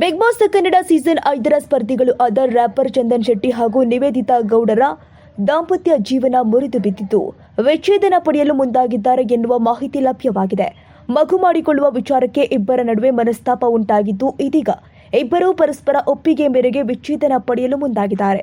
Big boss Kannada season ಐದರ ಸ್ಪರ್ಧಿಗಳು ಆದ ರ್ಯಾಪರ್ ಚಂದನ್ ಶೆಟ್ಟಿ ಹಾಗೂ ನಿವೇದಿತಾ ಗೌಡರ ದಾಂಪತ್ಯ ಜೀವನ ಮುರಿದು ಬಿದ್ದಿದ್ದು ವಿಚ್ಛೇದನ ಪಡೆಯಲು ಮುಂದಾಗಿದ್ದಾರೆ ಎನ್ನುವ ಮಾಹಿತಿ ಲಭ್ಯವಾಗಿದೆ. ಮಗು ಮಾಡಿಕೊಳ್ಳುವ ವಿಚಾರಕ್ಕೆ ಇಬ್ಬರ ನಡುವೆ ಮನಸ್ತಾಪ ಉಂಟಾಗಿದ್ದು ಇದೀಗ ಇಬ್ಬರೂ ಪರಸ್ಪರ ಒಪ್ಪಿಗೆ ಮೇರೆಗೆ ವಿಚ್ಛೇದನ ಪಡೆಯಲು ಮುಂದಾಗಿದ್ದಾರೆ.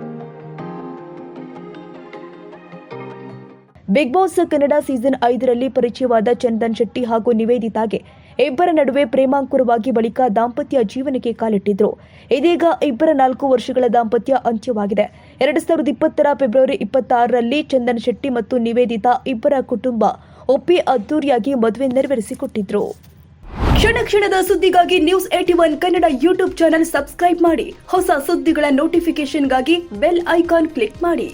ಬಿಗ್ ಬಾಸ್ ಕನ್ನಡ ಸೀಸನ್ ಐದರಲ್ಲಿ ಪರಿಚಯವಾದ ಚಂದನ್ ಶೆಟ್ಟಿ ಹಾಗೂ ನಿವೇದಿತಾಗೆ ಇಬ್ಬರ ನಡುವೆ ಪ್ರೇಮಾಂಕುರವಾಗಿ ಬಳಿಕ ದಾಂಪತ್ಯ ಜೀವನಕ್ಕೆ ಕಾಲಿಟ್ಟಿದ್ರು. ಇದೀಗ ಇಬ್ಬರ ನಾಲ್ಕು ವರ್ಷಗಳ ದಾಂಪತ್ಯ ಅಂತ್ಯವಾಗಿದೆ. ಎರಡು ಸಾವಿರದ ಇಪ್ಪತ್ತರ ಫೆಬ್ರವರಿ ಇಪ್ಪತ್ತಾರರಲ್ಲಿ ಚಂದನ್ ಶೆಟ್ಟಿ ಮತ್ತು ನಿವೇದಿತಾ ಇಬ್ಬರ ಕುಟುಂಬ ಒಪ್ಪಿ ಅದ್ದೂರಿಯಾಗಿ ಮದುವೆ ನೆರವೇರಿಸಿಕೊಟ್ಟಿದ್ರು. ಕ್ಷಣ ಕ್ಷಣದ ಸುದ್ದಿಗಾಗಿ news eighty one Kannada YouTube channel subscribe ಮಾಡಿ. ಹೊಸ ಸುದ್ದಿಗಳ ನೋಟಿಫಿಕೇಶನ್ಗಾಗಿ ಬೆಲ್ ಐಕಾನ್ ಕ್ಲಿಕ್ ಮಾಡಿ.